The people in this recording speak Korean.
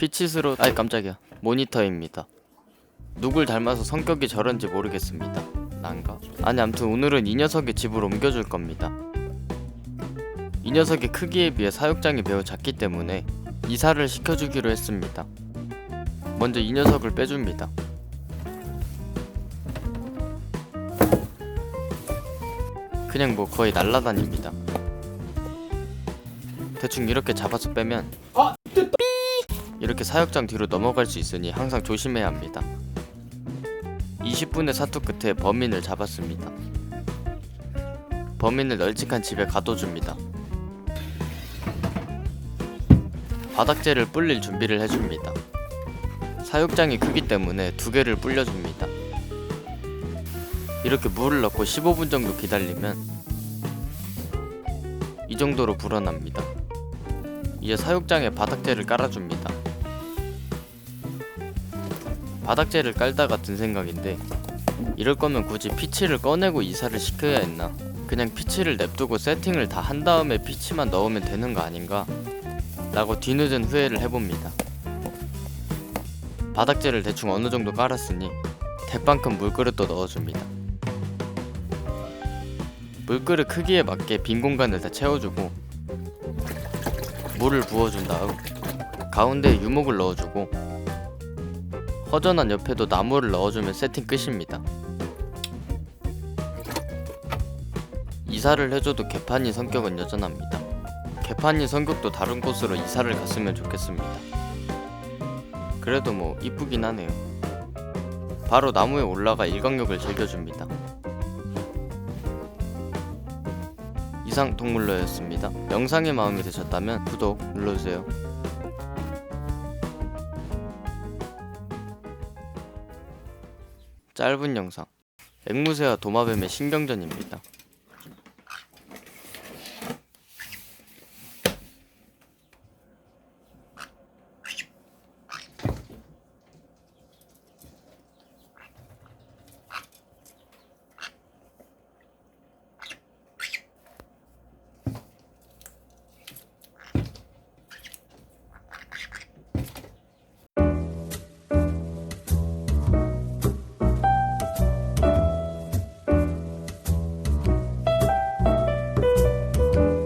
피치스로 아이 깜짝이야. 모니터입니다. 누굴 닮아서 성격이 저런지 모르겠습니다. 난가? 아니 암튼 오늘은 이 녀석의 집을 옮겨줄 겁니다. 이 녀석의 크기에 비해 사육장이 매우 작기 때문에 이사를 시켜주기로 했습니다. 먼저 이 녀석을 빼줍니다. 그냥 뭐 거의 날라다닙니다. 대충 이렇게 잡아서 빼면 이렇게 사육장 뒤로 넘어갈 수 있으니 항상 조심해야 합니다. 20분의 사투 끝에 범인을 잡았습니다. 범인을 널찍한 집에 가둬줍니다. 바닥재를 불릴 준비를 해줍니다. 사육장이 크기 때문에 두 개를 불려줍니다. 이렇게 물을 넣고 15분 정도 기다리면 이 정도로 불어납니다. 이제 사육장에 바닥재를 깔아줍니다. 바닥재를 깔다가 든 생각인데 이럴 거면 굳이 피치를 꺼내고 이사를 시켜야 했나? 그냥 피치를 냅두고 세팅을 다 한 다음에 피치만 넣으면 되는 거 아닌가? 라고 뒤늦은 후회를 해봅니다. 바닥재를 대충 어느 정도 깔았으니 대빵큰 물그릇도 넣어줍니다. 물그릇 크기에 맞게 빈 공간을 다 채워주고 물을 부어준 다음 가운데에 유목을 넣어주고 허전한 옆에도 나무를 넣어주면 세팅 끝입니다. 이사를 해줘도 개판이 성격은 여전합니다. 개판이 성격도 다른 곳으로 이사를 갔으면 좋겠습니다. 그래도 뭐 이쁘긴 하네요. 바로 나무에 올라가 일광욕을 즐겨줍니다. 이상 동물러였습니다. 영상이 마음에 드셨다면 구독 눌러주세요. 짧은 영상 앵무새와 도마뱀의 신경전입니다.